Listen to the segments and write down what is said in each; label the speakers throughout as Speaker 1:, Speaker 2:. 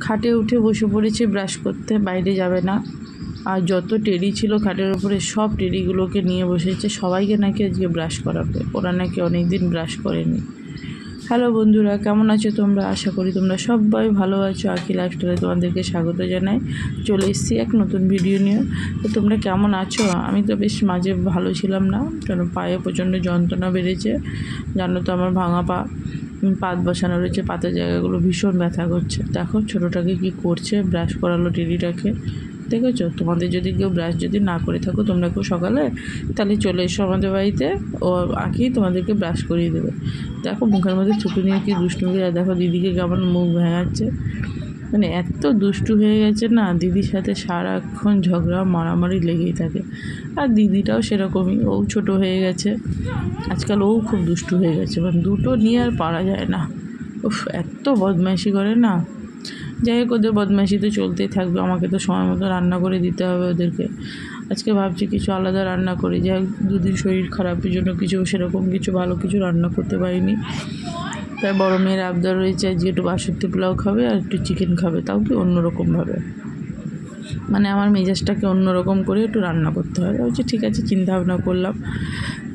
Speaker 1: খাটে উঠে বসে পড়েছে ব্রাশ করতে, বাইরে যাবে না। আর যত টেরি ছিল খাটের উপরে, সব টেরিগুলোকে নিয়ে বসেছে। সবাইকে নাকি আজকে ব্রাশ করাবে। ওরা নাকি অনেক দিন ব্রাশ করেনি। হ্যালো বন্ধুরা, কেমন আছো তোমরা? আশা করি তোমরা সবাই ভালো আছো। আখি লাইফস্টাইলে তোমাদেরকে স্বাগত জানাই। চলে এসেছি এক নতুন ভিডিও নিয়ে। তো তোমরা কেমন আছো? আমি তো বেশ মাঝে ভালো ছিলাম না কারণ পায়ে প্রচণ্ড যন্ত্রণা বেড়েছে। জানো তো আমার ভাঙা পা পাত বসানো রয়েছে, পাতের জায়গাগুলো ভীষণ ব্যথা করছে। দেখো, ছোটোটাকে কি করছে ব্রাশ করালো টিডিটাকে। দেখেছ? তোমাদের যদি কেউ ব্রাশ যদি না করে থাকো, তোমরা কেউ সকালে, তাহলে চলে এসো আমাদের বাড়িতে, ও আঁকি তোমাদেরকে ব্রাশ করিয়ে দেবে। দেখো, মুখের মধ্যে চুপি নিয়ে কি দুষ্টু আর দেখো, দিদিকে কেমন মুখ ভেঙাচ্ছে। মানে এত দুষ্টু হয়ে গেছে না, দিদির সাথে সারাক্ষণ ঝগড়া, মারামারি লেগেই থাকে। আর দিদিটাও সেরকমই, ও ছোট হয়ে গেছে। আজকাল ও খুব দুষ্টু হয়ে গেছে। মানে দুটো নিয়ে আর পারা যায় না। উফ, এত বদমাইশি করে না। যাই হোক, ওদের বদমাইশি তো চলতেই থাকবে। আমাকে তো সময় মতো রান্না করে দিতে হবে ওদেরকে। আজকে ভাবছি কিছু আলাদা রান্না করি। যাই হোক, দুদিন শরীর খারাপের জন্য কিছু সেরকম কিছু ভালো কিছু রান্না করতে পারিনি। তাই বড় মেয়ের আবদার রয়েছে আজকে একটু বাসন্তী পোলাও খাবে আর একটু চিকেন খাবে। তাও কি অন্যরকমভাবে? মানে আমার মেজাজটাকে অন্যরকম করে একটু রান্না করতে হয়। বলছি, ঠিক আছে চিন্তা ভাবনা করলাম।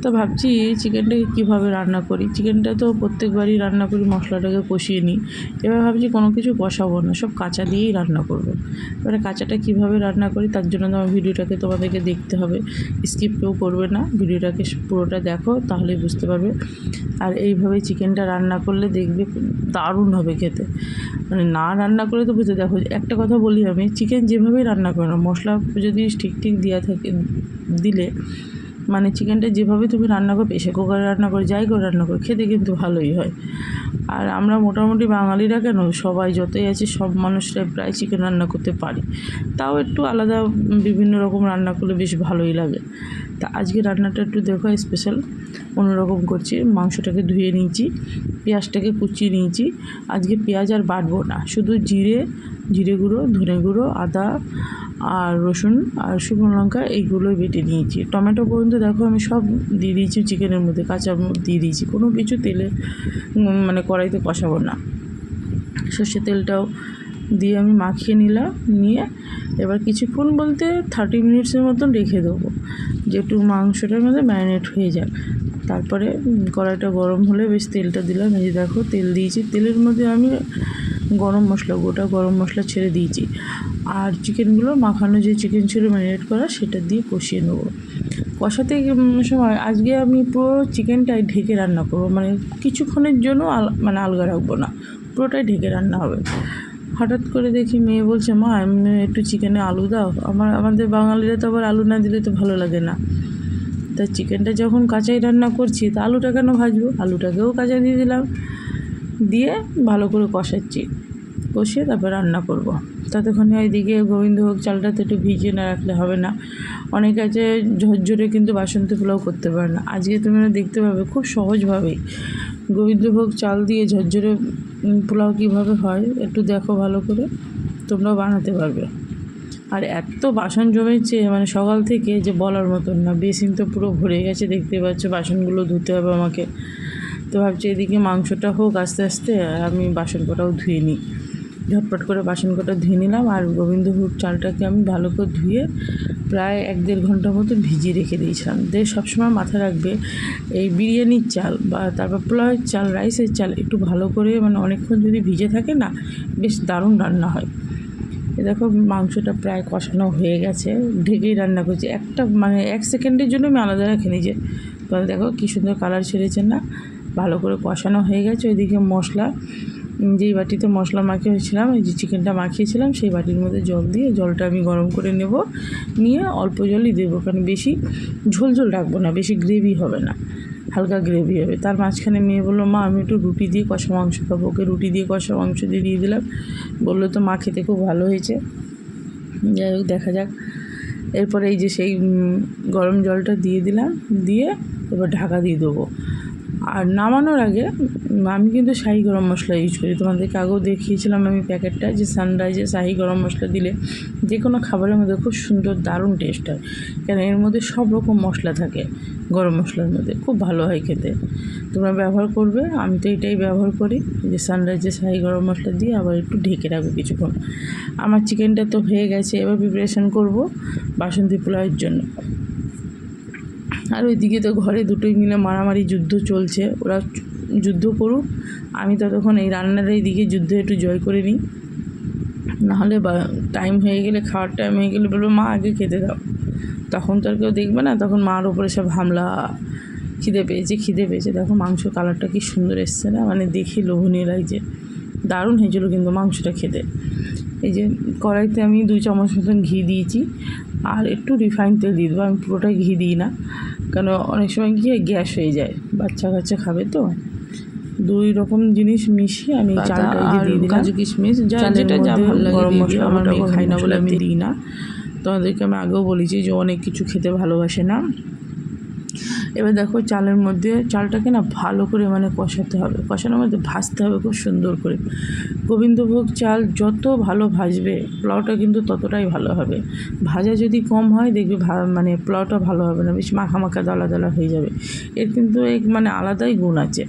Speaker 1: তো ভাবছি চিকেনটাকে কীভাবে রান্না করি? চিকেনটা তো প্রত্যেকবারই রান্না করি, মশলাটাকে কষিয়ে নিই। এবার ভাবছি, কোনো কিছু কষাবো না, সব কাঁচা দিয়েই রান্না করব। এবারে কাঁচাটা কীভাবে রান্না করি, তার জন্য তোমার ভিডিওটাকে তোমাদেরকে দেখতে হবে। স্কিপ কেউ করবে না, ভিডিওটাকে পুরোটা দেখো, তাহলেই বুঝতে পারবে। আর এইভাবে চিকেনটা রান্না করলে দেখবে দারুণ হবে খেতে। মানে না রান্না করে তো বুঝতে দেখো, একটা কথা বলি আমি চিকেন যেভাবেই রান্না করো না মশলা যদি ঠিক ঠিক দেওয়া থাকে, দিলে মানে চিকেনটা যেভাবে তুমি রান্না করো প্রেশার কুকারে রান্না করো, যাই করে রান্না করো, খেতে কিন্তু ভালোই হয়। আর আমরা মোটামুটি বাঙালিরা কেন, সবাই যতই আছে, সব মানুষরা প্রায় চিকেন রান্না করতে পারি। তাও একটু আলাদা, বিভিন্ন রকম রান্না করলে বেশ ভালোই লাগে। তা আজকে রান্নাটা একটু দেখো স্পেশাল অন্যরকম করছি। মাংসটাকে ধুয়ে নিয়েছি, পেঁয়াজটাকে কুচিয়ে নিয়েছি। আজকে পেঁয়াজ আর বাটবো না, শুধু জিরে জিরে গুঁড়ো, ধনে গুঁড়ো, আদা আর রসুন আর শুকনো লঙ্কা এইগুলোই বেটে নিয়েছি। টমেটো পর্যন্ত দেখো আমি সব দিয়ে দিয়েছি চিকেনের মধ্যে, কাঁচা দিয়ে দিয়েছি। কোনো কিছু তেলে মানে কড়াইতে কষাবো না। সর্ষে তেলটাও দিয়ে আমি মাখিয়ে নিলাম, নিয়ে এবার কিছুক্ষণ বলতে থার্টি মিনিটসের মতন রেখে দেবো। যে একটু মাংসটার মধ্যে ম্যারিনেট হয়ে যাক। তারপরে কড়াইটা গরম হলে বেশ তেলটা দিলাম। এই দেখো তেল দিয়েছি। তেলের মধ্যে আমি গরম মশলা, গোটা গরম মশলা ছেড়ে দিয়েছি। আর চিকেনগুলো মাখানো যে চিকেন ছিল ম্যারিনেট করা, সেটা দিয়ে কষিয়ে নেব। কষাতে সময়, আজকে আমি পুরো চিকেনটাই ঢেকে রান্না করব। মানে কিছুক্ষণের জন্য আল মানে আলগা রাখব না। পুরোটাই ঢেকে রান্না হবে। হঠাৎ করে দেখি মেয়ে বলছে, মা, এমনি একটু চিকেনে আলু দাও। আমার, আমাদের বাঙালিরা তো আবার আলু না দিলে তো ভালো লাগে না। তা চিকেনটা যখন কাঁচাই রান্না করছি, তা আলুটা কেন ভাজবো? আলুটাকেও কাঁচা দিয়ে দিলাম। দিয়ে ভালো করে কষাচ্ছি। কষিয়ে তারপর রান্না করব। ততক্ষণে ওইদিকে গোবিন্দভোগ চালটা তো একটু ভিজিয়ে না রাখলে হবে না। অনেকে আছে ঝরঝরে কিন্তু বাসন্তী পোলাও করতে পারে না। আজকে তুমি দেখতে পাবে খুব সহজভাবেই গোবিন্দভোগ চাল দিয়ে ঝরঝরে পোলাও কীভাবে হয় একটু দেখো ভালো করে। তোমরাও বানাতে পারবে। আর এত বাসন জমেছে মানে সকাল থেকে যে বলার মতন না। বেসিন তো পুরো ভরে গেছে, দেখতে পাচ্ছ। বাসনগুলো ধুতে হবে আমাকে। তো ভাবছি এদিকে মাংসটা হোক আস্তে আস্তে আমি বাসন কটাও ধুয়ে নিই। ঝটপট করে বাসন কটা ধুয়ে নিলাম, আর গোবিন্দভোগ চালটাকে আমি ভালো করে ধুয়ে প্রায় এক দেড় ঘণ্টার মতো ভিজিয়ে রেখে দিয়েছিলাম। দিয়ে সবসময় মাথায় রাখবে, এই বিরিয়ানির চাল বা তারপর পোলাওয়ের চাল, রাইসের চাল একটু ভালো করে মানে অনেকক্ষণ যদি ভিজে থাকে না, বেশ দারুণ রান্না হয়। দেখো মাংসটা প্রায় কষানো হয়ে গেছে, ঢেকেই রান্না করছি। একটা মানে এক সেকেন্ডের জন্য আমি আলাদা রাখি নিজে তাহলে দেখো কী সুন্দর কালার ছেড়েছে না? ভালো করে কষানো হয়ে গেছে। ওইদিকে মশলা যেই বাটিতে মশলা মাখিয়ে হয়েছিলাম এই যে চিকেনটা মাখিয়েছিলাম, সেই বাটির মধ্যে জল দিয়ে জলটা আমি গরম করে নেব। নিয়ে অল্প জলই দেবো, কারণ বেশি ঝোল ঝোল রাখব না, বেশি গ্রেভি হবে না, হালকা গ্রেভি হবে। তার মাঝখানে মেয়ে বলল, মা, আমি একটু রুটি দিয়ে কষা মাংস খাব। ওকে রুটি দিয়ে কষা মাংস দিয়ে দিয়ে দিলাম। বলল, তো মা, খেতে খুব ভালো হয়েছে। যাই হোক, দেখা যাক। এরপরে এই যে সেই গরম জলটা দিয়ে দিলাম, দিয়ে এবার ঢাকা দিয়ে দেবো। আর নামানোর আগে আমি কিন্তু শাহি গরম মশলা ইউজ করি। তোমাদেরকে আগেও দেখিয়েছিলাম আমি প্যাকেটটা যে সানরাইজে শাহি গরম মশলা দিলে যে কোনো খাবারের মধ্যে খুব সুন্দর, দারুণ টেস্ট হয়। কেন? এর মধ্যে সব রকম মশলা থাকে গরম মশলার মধ্যে। খুব ভালো হয় খেতে। তোমরা ব্যবহার করবে, আমি তো এটাই ব্যবহার করি যে সানরাইজে শাহি গরম মশলা দিয়ে আবার একটু ঢেকে রাখব কিছুক্ষণ। আমার চিকেনটা তো হয়ে গেছে, এবার প্রিপারেশান করব বাসন্তী পোলাওয়ের জন্য। আর ওইদিকে তো ঘরে দুটোই মিলে মারামারি যুদ্ধ চলছে। ওরা যুদ্ধ করুক, আমি ততক্ষণ এই রান্নার এই দিকে যুদ্ধ একটু জয় করে নিই। নাহলে বা টাইম হয়ে গেলে, খাওয়ার টাইম হয়ে গেলে বলব, মা, আগে খেতে দাও। তখন তো আর কেউ দেখবে না, তখন মার ওপরে সব হামলা, খিদে পেয়েছে খিদে পেয়েছে। দেখো মাংস কালারটা কি সুন্দর এসছে না? মানে দেখি লোভনীয় লাগছে। দারুণ হয়েছিল কিন্তু মাংসটা খেতে। এই যে কড়াইতে আমি দুই চামচ মতন ঘি দিয়েছি। আর একটু রিফাইন তেল দিয়ে দেবো, আমি পুরোটাই ঘি দিই না। কেন অনেক সময় গিয়ে গ্যাস হয়ে যায়। বাচ্চা কাচ্চা খাবে তো। দুই রকম জিনিস মিশিয়ে আমি চালটা দিয়ে
Speaker 2: কাজু কিশমিশ যা যেটা যা
Speaker 1: মধ্যে
Speaker 2: ভালো লাগে
Speaker 1: গরম মশলা আমার মেয়ে খাই না বলে আমি
Speaker 2: দিই।
Speaker 1: দিই না। তোমাদেরকে আমি আগেও বলেছি যে অনেক কিছু খেতে ভালোবাসে না। এবার দেখো চালের মধ্যে, চালটাকে না ভালো করে মানে কষাতে হবে। কষানোর মধ্যে ভাজতে হবে খুব সুন্দর করে। গোবিন্দভোগ চাল যত ভালো ভাজবে, পোলাওটা কিন্তু ততটাই ভালো হবে। ভাজা যদি কম হয়, দেখবে মানে পোলাওটা ভালো হবে না, বেশ মাখা মাখা, দলা দলা হয়ে যাবে। এর কিন্তু এক মানে আলাদাই গুণ আছে।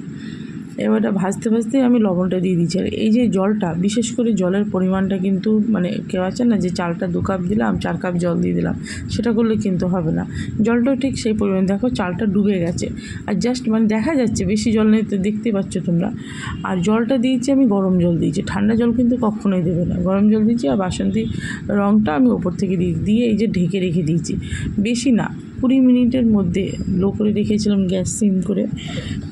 Speaker 1: এবার এটা ভাজতে ভাজতে আমি লবণটা দিয়ে দিচ্ছি আর এই যে জলটা, বিশেষ করে জলের পরিমাণটা কিন্তু মানে কেউ আছে না যে চালটা দু কাপ দিলাম, চার কাপ জল দিয়ে দিলাম, সেটা করলে কিন্তু হবে না। জলটাও ঠিক সেই পরিমাণ, দেখো চালটা ডুবে গেছে। আর জাস্ট মানে দেখা যাচ্ছে, বেশি জল নেই তো দেখতে পাচ্ছ তোমরা। আর জলটা দিয়েছি আমি গরম জল দিয়েছি। ঠান্ডা জল কিন্তু কখনোই দেবে না। গরম জল দিয়েছি আর বাসন্তী রঙটা আমি ওপর থেকে দিয়ে এই যে ঢেকে রেখে দিয়েছি। বেশি না। কুড়ি মিনিটের মধ্যে লো করে রেখেছিলাম গ্যাস সিম করে।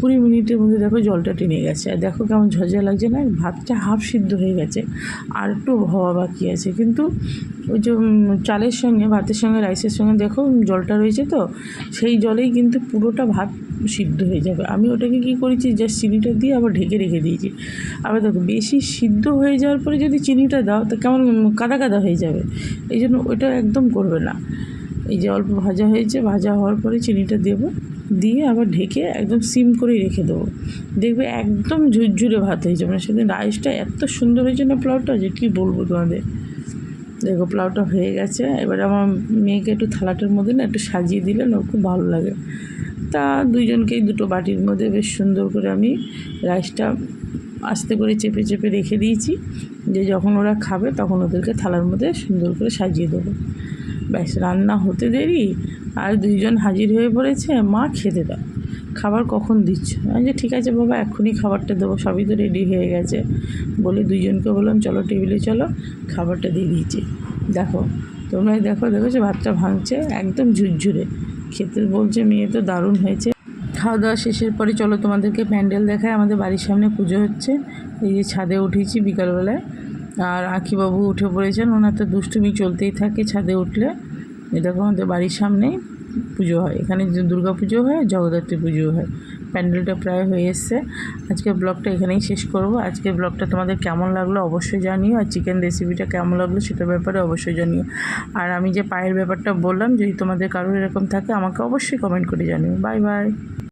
Speaker 1: কুড়ি মিনিটের মধ্যে দেখো জলটা টেনে গেছে। আর দেখো কেমন ঝরঝা লাগছে না? ভাতটা হাফ সিদ্ধ হয়ে গেছে। আর একটু হওয়া বাকি আছে। কিন্তু ওই যে চালের সঙ্গে, ভাতের সঙ্গে, রাইসের সঙ্গে দেখো জলটা রয়েছে তো, সেই জলেই কিন্তু পুরোটা ভাত সিদ্ধ হয়ে যাবে। আমি ওটাকে কী করেছি? জাস্ট চিনিটা দিয়ে আবার ঢেকে রেখে দিয়েছি। আবার দেখো বেশি সিদ্ধ হয়ে যাওয়ার পরে যদি চিনিটা দাও, তো কেমন কাদা কাদা হয়ে যাবে। এই জন্য ওইটা একদম করবে না। এই যে অল্প ভাজা হয়েছে, ভাজা হওয়ার পরে চিনিটা দেবো। দিয়ে আবার ঢেকে একদম সিম করেই রেখে দেবো। দেখবে একদম ঝুরঝুরে ভাত হয়েছে। মানে সেদিন রাইসটা এত সুন্দর হয়েছে না পোলাওটা যে কী বলব তোমাদের? দেখো পোলাওটা হয়ে গেছে। এবার আমার মেয়েকে একটু থালাটার মধ্যে না একটু সাজিয়ে দিলে না খুব ভালো লাগে। তা দুইজনকেই দুটো বাটির মধ্যে বেশ সুন্দর করে আমি রাইসটা আস্তে করে চেপে চেপে রেখে দিয়েছি। যে যখন ওরা খাবে তখন ওদেরকে থালার মধ্যে সুন্দর করে সাজিয়ে দেবো। ব্যাস, রান্না হতে দেরি, আর দুইজন হাজির হয়ে পড়েছে, মা খেতে দাও। খাবার কখন দিচ্ছ? আমি যে ঠিক আছে বাবা, এক্ষুনি খাবারটা দেবো, সবই তো রেডি হয়ে গেছে। বলে দুইজনকে বললাম, চলো টেবিলে চলো, খাবারটা দিয়ে দিয়েছি। দেখো তোমরা দেখো দেখেছ ভাতটা ভাঙছে, একদম ঝুরঝুরে। খেতে বলছে, মেয়ে তো দারুণ হয়েছে। খাওয়া দাওয়া শেষের পরে চলো তোমাদেরকে প্যান্ডেল দেখায়, আমাদের বাড়ির সামনে পুজো হচ্ছে। এই যে ছাদে উঠেছি বিকালবেলায়। আর আঁকিবাবু উঠে পড়েছেন, ওনার তো দুষ্টুমি চলতেই থাকে ছাদে উঠলে। দেখো আমাদের বাড়ির সামনেই পুজো হয়, এখানে দুর্গা পুজো হয়, জগদ্ধাত্রী পুজো হয়। প্যান্ডেলটা প্রায় হয়ে এসছে। আজকের ব্লগটা এখানেই শেষ করব। আজকের ব্লগটা তোমাদের কেমন লাগল অবশ্যই জানিও, আর চিকেন রেসিপিটা কেমন লাগল সেটার ব্যাপারে অবশ্যই জানিও। আর আমি যে পায়ের ব্যাপারটা বললাম, যদি তোমাদের কারোর এরকম থাকে, আমাকে অবশ্যই কমেন্ট করে জানিও। Bye bye